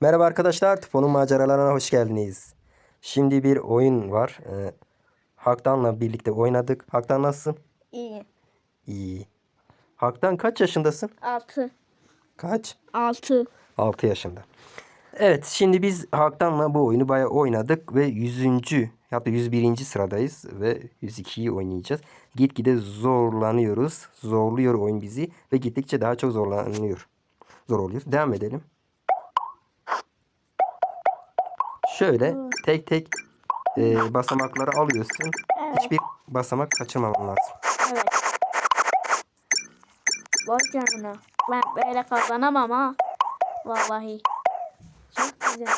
Merhaba arkadaşlar, Tupo'nun maceralarına hoş geldiniz. Şimdi bir oyun var. Ee, Haktan'la birlikte oynadık. Haktan nasılsın? İyi. İyi. Haktan kaç yaşındasın? 6. Kaç? 6. 6 yaşında. Evet, şimdi biz Haktan'la bu oyunu bayağı oynadık ve 100. hatta 101. sıradayız ve 102'yi oynayacağız. Gitgide zorlanıyoruz. Zorluyor oyun bizi ve gittikçe daha çok zorlanıyor. Zor oluyor. Devam edelim. Şöyle tek tek e, basamakları alıyorsun. Hiçbir basamak kaçırmaman lazım. Evet. Vay canına. Ben böyle kazanamam ha. Vallahi. Çok güzel.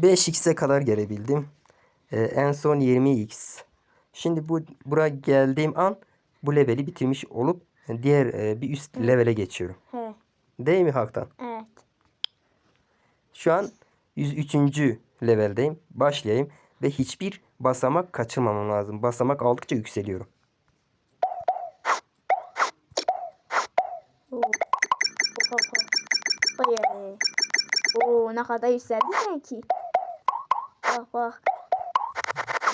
5x'e kadar gelebildim. Ee, en son 20x. Şimdi bu buraya geldiğim an bu leveli bitirmiş olup diğer e, bir üst levele geçiyorum. He. Değil mi Haktan? Evet. Şu an 103. leveldeyim. Başlayayım ve hiçbir basamak kaçırmamam lazım. Basamak aldıkça yükseliyorum. Oo. Ne kadar yükseldi sanki. Bak bak.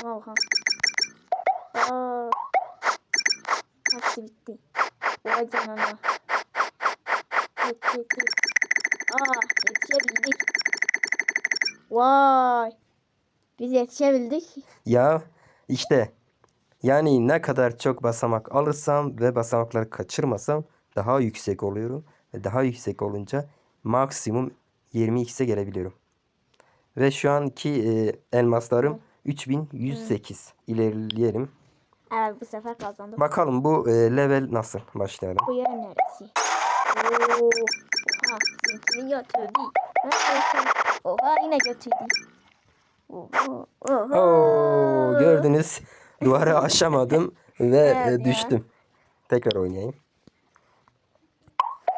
Bak. Aa. Hepsi bitti. Vay canına. Bitti bitti. Aa yetişebildik. Vay. Biz yetişebildik. Ya işte yani ne kadar çok basamak alırsam ve basamakları kaçırmasam daha yüksek oluyorum. Ve daha yüksek olunca maksimum 20x'e gelebiliyorum. Ve şu anki e, elmaslarım 3108. İlerleyelim. Evet bu sefer kazandık. Bakalım bu e, level nasıl? Başlayalım. Bu yer neresi? Oo. Götürdü. Nasıl? Oha yine. Oha. Oo, gördünüz. Duvarı aşamadım ve Evet e, ya. düştüm. Tekrar oynayayım.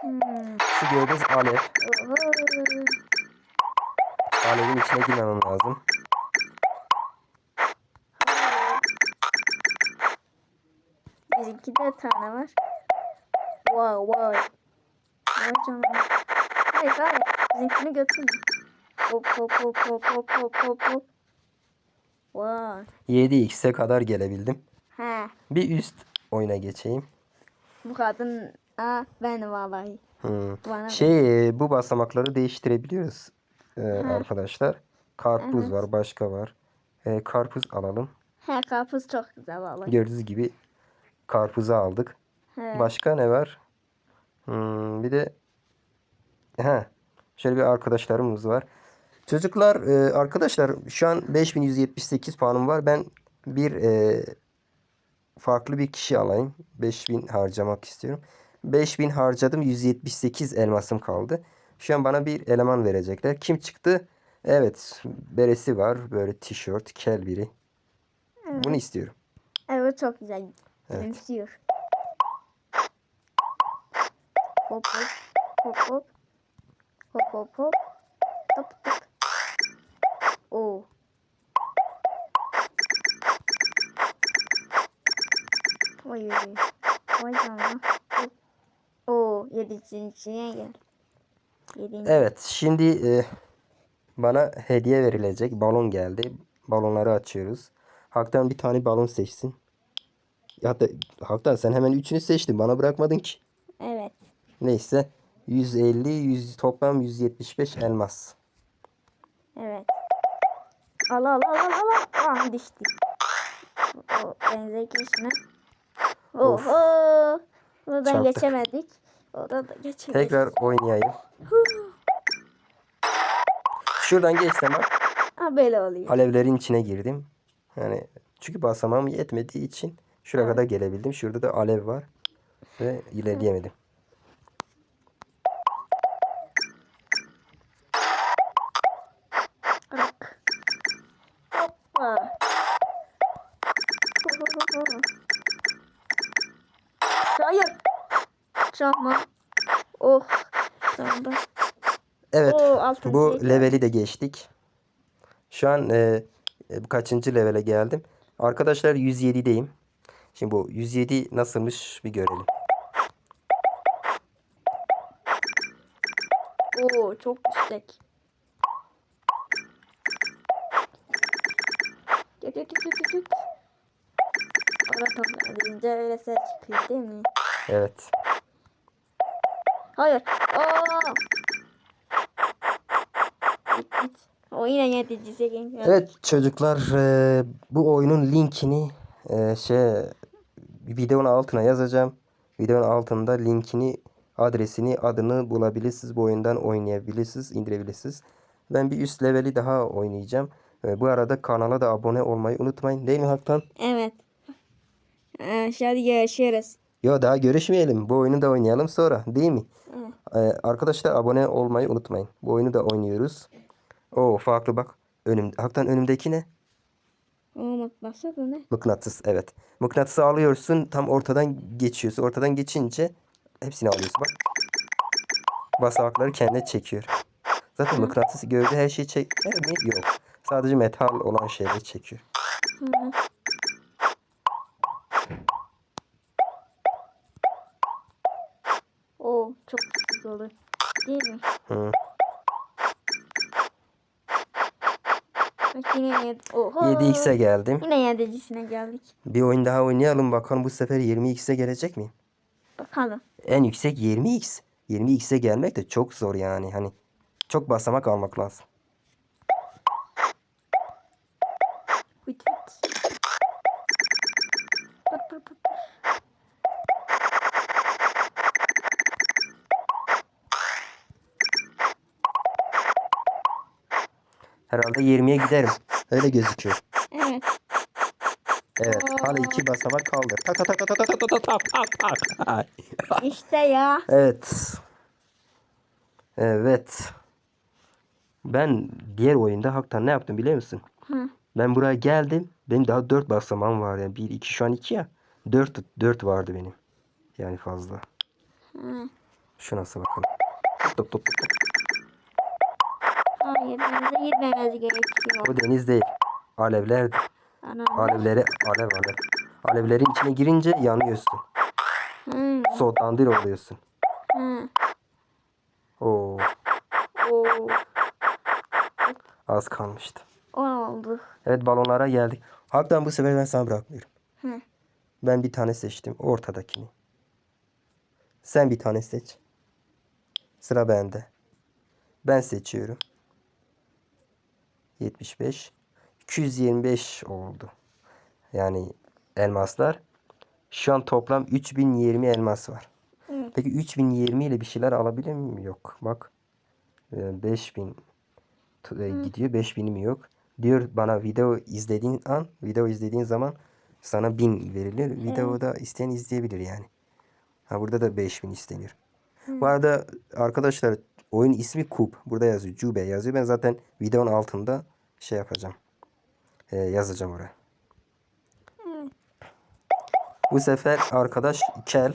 Hmm. Şu gördüğünüz alev. Alevin içine girmemem lazım. Bizimki de tane var. Wow wow. Vay canına. Hayır hayır. Bizimkini götürdü. Hop hop hop hop hop hop hop hop. Vay. 7x'e kadar gelebildim. Ha. Bir üst oyuna geçeyim. Bu kadın Aa, ben vallahi. Hmm. Bana Şey bu basamakları değiştirebiliyoruz e, arkadaşlar. Karpuz Evet. var, başka var. E, karpuz alalım. He karpuz çok güzel vallahi. Gördüğünüz gibi karpuzu aldık. He. Başka ne var? Hmm, bir de he, şöyle bir arkadaşlarımız var. Çocuklar, e, arkadaşlar şu an 5178 puanım var. Ben bir e, farklı bir kişi alayım. 5000 harcamak istiyorum. 5000 harcadım. 178 elmasım kaldı. Şu an bana bir eleman verecekler. Kim çıktı? Evet, beresi var. Böyle tişört, kel biri. Bunu istiyorum. Evet çok güzel. Evet. Gülümsüyor. Hop hop. Hop hop. Hop hop hop. Hop hop. Oy oy oy. Vay canına. Yedisinin içine gel. Yedinci. Evet, şimdi e, bana hediye verilecek balon geldi. Balonları açıyoruz. Haktan bir tane balon seçsin. Hatta Haktan sen hemen üçünü seçtin. Bana bırakmadın ki. Evet. Neyse. 150, 100, toplam 175 elmas. Evet. Al al al al al. Ah düştü. O benzer geçme. Of. Oho. Buradan Çarptık. geçemedik. Oradan da geçemedik. Tekrar oynayayım. Şuradan geçsem bak. Ha böyle oluyor. Alevlerin içine girdim. Yani çünkü basamağım yetmediği için şuraya kadar gelebildim. Şurada da alev var. Ve ilerleyemedim. Çalma. Oh. Sonunda. Evet. Oo, bu leveli de geçtik. Şu an e, e, kaçıncı levele geldim? Arkadaşlar 107'deyim. Şimdi bu 107 nasılmış bir görelim. Oo çok yüksek. Tüt tüt tüt tüt. Para toplayınca öyle ses çıkıyor değil mi? Evet. Hayır. Aa! Git git. O yine yedici geliyor. Evet çocuklar e, bu oyunun linkini e, şey videonun altına yazacağım. Videonun altında linkini, adresini, adını bulabilirsiniz. Bu oyundan oynayabilirsiniz, indirebilirsiniz. Ben bir üst leveli daha oynayacağım. E, bu arada kanala da abone olmayı unutmayın. Değil mi Haktan? Evet. Ee, şimdi görüşürüz. Yo daha görüşmeyelim. Bu oyunu da oynayalım sonra. Değil mi? Evet. E, arkadaşlar abone olmayı unutmayın. Bu oyunu da oynuyoruz. Oo farklı bak. Önüm, Haktan önümdeki ne? Ama baksana ne? Mıknatıs evet. Mıknatısı alıyorsun tam ortadan geçiyorsun. Ortadan geçince hepsini alıyorsun bak. Basamakları kendine çekiyor. Zaten mıknatıs gördüğü her şeyi çeker mi? Yok. Sadece metal olan şeyleri çekiyor. Hı. Oo çok güzel olur. Bak yine. Oho. 7x'e geldim. Yine yedicisine geldik. Bir oyun daha oynayalım bakalım bu sefer 20x'e gelecek miyim? Bakalım. En yüksek 20x. 20x'e gelmek de çok zor yani. Hani çok basamak almak lazım. Hıt hıt. Herhalde 20'ye giderim. Öyle gözüküyor. Evet. Evet. Hala iki basamak kaldı. Tak tak tak tak tak tak tak tak tak tak. İşte ya. Evet. Evet. Ben diğer oyunda hakikaten ne yaptım biliyor musun? Hı. Ben buraya geldim. Benim daha 4 basamağım var yani. 1 2 şu an 2 ya. 4 4 vardı benim. Yani fazla. Hı. Şu nasıl bakalım. Top top top. Hayır denize gitmememiz gerekiyor. O deniz değil. Alevler. Anam. Alevleri alev alev. Alevlerin içine girince yanıyorsun. Hı. Soğutlandır oluyorsun. Hı. Oo, Oo. az kalmıştı. O oldu. Evet balonlara geldik. Hakikaten bu sefer ben sana bırakmıyorum. Hı. Ben bir tane seçtim. Ortadakini. Sen bir tane seç. Sıra bende. Ben seçiyorum. 75. 225 oldu. Yani elmaslar. Şu an toplam 3020 elmas var. Evet. Peki 3020 ile bir şeyler alabilir miyim? Yok. Bak. Ee, 5000 t- e, gidiyor. 5000'im yok. Diyor bana video izlediğin an, video izlediğin zaman sana 1000 verilir. Videoda isteyen izleyebilir yani. Ha burada da 5000 isteniyor. Bu arada arkadaşlar oyun ismi Kub. Burada yazıyor. Cube yazıyor. Ben zaten videonun altında şey yapacağım. Ee, yazacağım oraya. Bu sefer arkadaş kel.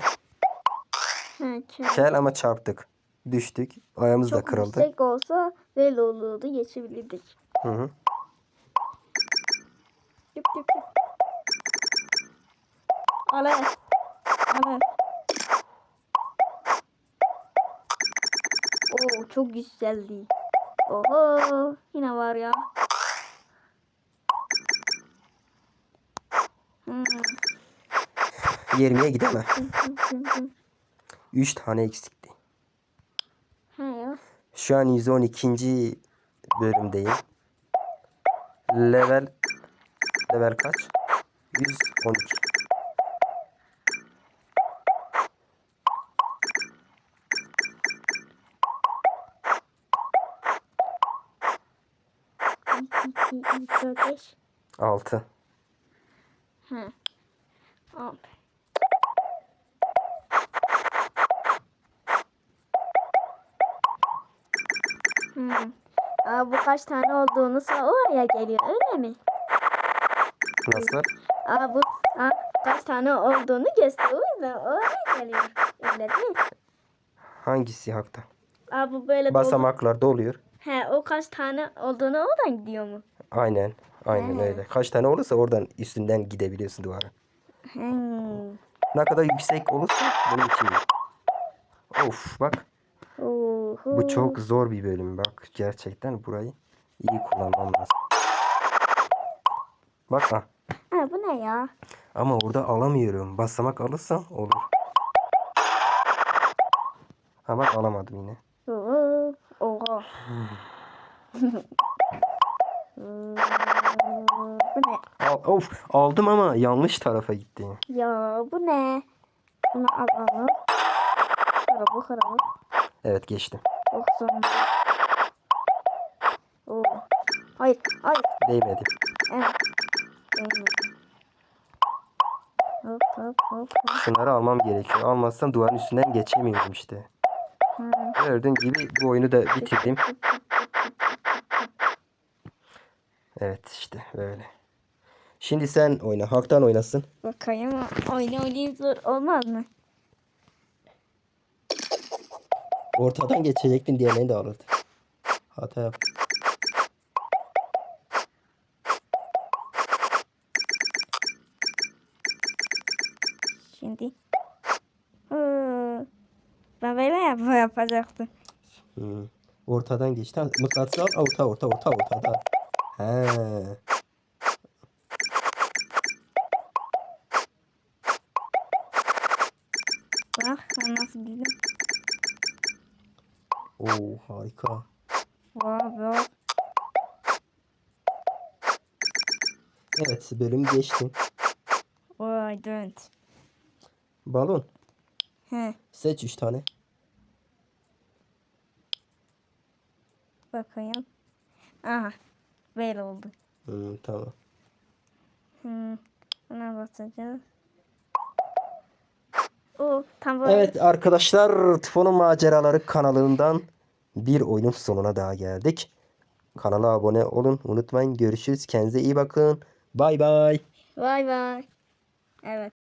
Çok, Kel ama çarptık. Düştük. Ayağımız da çok kırıldı. yüksek olsa böyle olurdu geçebilirdik. Hı hı. Tüp tüp tüp. Alev. Alev. Oo çok güzeldi. Oho yine var ya. Hmm. 20'ye gidemem. Hı, hı, hı, hı. 3 tane eksikti. Şu an 112. bölümdeyim. Level level kaç? 112. Dört, beş. 6. Hı. Al. Hmm. Aa, bu kaç tane olduğunu sonra oraya geliyor öyle mi? Nasıl? Aa, bu aa, kaç tane olduğunu gösteriyor yüzden oraya geliyor. Öyle değil mi? Hangisi hakta? Aa, bu böyle dolu. Basamaklar doluyor. He, o kaç tane olduğunu oradan gidiyor mu? Aynen. Aynen He. öyle. Kaç tane olursa oradan üstünden gidebiliyorsun duvara. Hmm. Ne kadar yüksek olursa bunun için. Of bak. Oho. Bu çok zor bir bölüm bak. Gerçekten burayı iyi kullanmam lazım. Bak ha. Ha, bu ne ya? Ama orada alamıyorum. Basamak alırsam olur. Ha bak alamadım yine. Oha. bu ne? Al, of aldım ama yanlış tarafa gitti. Ya bu ne? Bunu alalım. Karabu karabu. Evet geçtim. Oh sonunda. Oo. Hayır, hayır. Değmedi. Evet. Değmedi. Hop hop hop hop. Şunları almam gerekiyor. Almazsam duvarın üstünden geçemiyorum işte. Hı. Gördüğün gibi bu oyunu da bitirdim. Evet işte böyle. Şimdi sen oyna. Haktan oynasın. Bakayım oyna oynayayım zor olmaz mı? Ortadan geçecektin diğerlerini de alırdı. Hata yap. Şimdi. Hı. Ben böyle yap yapacaktım. Hmm. Ortadan geç. Tamam. Mıknatısı al. Orta orta orta ortada. He. Bak ben nasıl bildim. Oo harika. Vay be. Evet bölüm geçtim. Vay dönt. Balon. He. Seç 3 tane. Bakayım. Aha. Böyle oldu. Hmm, tamam. Hmm. Buna basacağız. O tam böyle. Evet arkadaşlar Tıfonun Maceraları kanalından bir oyunun sonuna daha geldik. Kanala abone olun unutmayın. Görüşürüz. Kendinize iyi bakın. Bay bay. Vay vay. Evet.